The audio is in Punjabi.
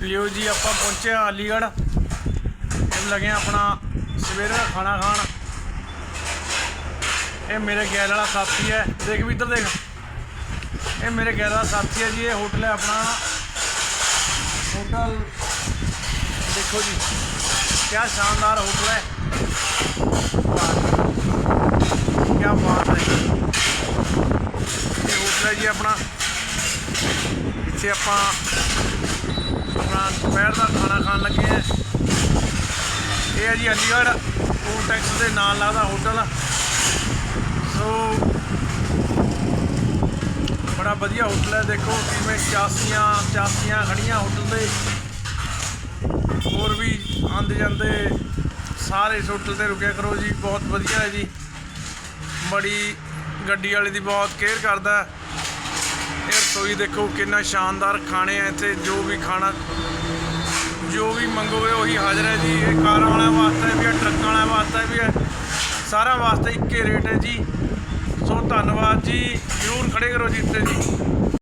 ਲਿਓ ਜੀ, ਆਪਾਂ ਪਹੁੰਚੇ ਹਾਂ ਅਲੀਗੜ੍ਹ। ਇਹ ਲੱਗੇ ਆਪਣਾ ਸਵੇਰੇ ਦਾ ਖਾਣਾ ਖਾਣ। ਇਹ ਮੇਰੇ ਗੈਲ ਵਾਲਾ ਸਾਥੀ ਹੈ। ਦੇਖ ਵੀ ਇੱਧਰ ਦੇਖ। ਇਹ ਮੇਰੇ ਗੈਲ ਵਾਲਾ ਸਾਥੀ ਹੈ ਜੀ, ਇਹ ਹੋਟਲ ਹੈ ਆਪਣਾ। ਹੋਟਲ ਦੇਖੋ ਜੀ, ਕਿਆ ਸ਼ਾਨਦਾਰ ਹੋਟਲ ਹੈ। ਕਿਆ ਬਾਤ ਹੈ। ਇਹ ਹੋਟਲ ਹੈ ਜੀ ਆਪਣਾ। ਇੱਥੇ ਆਪਾਂ ਦੁਪਹਿਰ ਦਾ ਖਾਣਾ ਖਾਣ ਲੱਗੇ ਆ। ਇਹ ਹੈ ਜੀ ਅਲੀਗੜ੍ਹ ਫੂਡ ਟੈਕਸ ਦੇ ਨਾਲ ਲੱਗਦਾ ਹੋਟਲ ਸੋ ਬੜਾ ਵਧੀਆ ਹੋਟਲ ਹੈ। ਦੇਖੋ ਕਿਵੇਂ ਚਾਸੀਆਂ ਚਾਸੀਆਂ ਖੜੀਆਂ ਹੋਟਲ ਦੇ ਹੋਰ ਵੀ ਆਉਂਦੇ ਜਾਂਦੇ ਸਾਰੇ ਇਸ ਹੋਟਲ ਤੇ ਰੁਕਿਆ ਕਰੋ ਜੀ। ਬਹੁਤ ਵਧੀਆ ਹੈ ਜੀ। ਬੜੀ ਗੱਡੀ ਵਾਲੇ ਦੀ ਬਹੁਤ ਕੇਅਰ ਕਰਦਾ। ਹੈ ਇਹ ਰਸੋਈ ਦੇਖੋ ਕਿੰਨਾ ਸ਼ਾਨਦਾਰ ਖਾਣੇ ਆ ਇੱਥੇ। ਜੋ ਵੀ ਖਾਣਾ ਜੋ ਵੀ ਮੰਗੋਗੇ ਉਹੀ ਹਾਜ਼ਰ ਹੈ ਜੀ। ਇਹ ਕਾਰਾਂ ਵਾਲਿਆਂ ਵਾਸਤੇ ਵੀ ਹੈ, ਟਰੱਕਾਂ ਵਾਲਿਆਂ ਵਾਸਤੇ ਵੀ ਹੈ। ਸਾਰਿਆਂ ਵਾਸਤੇ ਇੱਕੇ ਰੇਟ ਹੈ ਜੀ। ਸੋ ਧੰਨਵਾਦ ਜੀ। ਜ਼ਰੂਰ ਖੜੇ ਕਰੋ ਜੀ ਇੱਥੇ। ਜੀ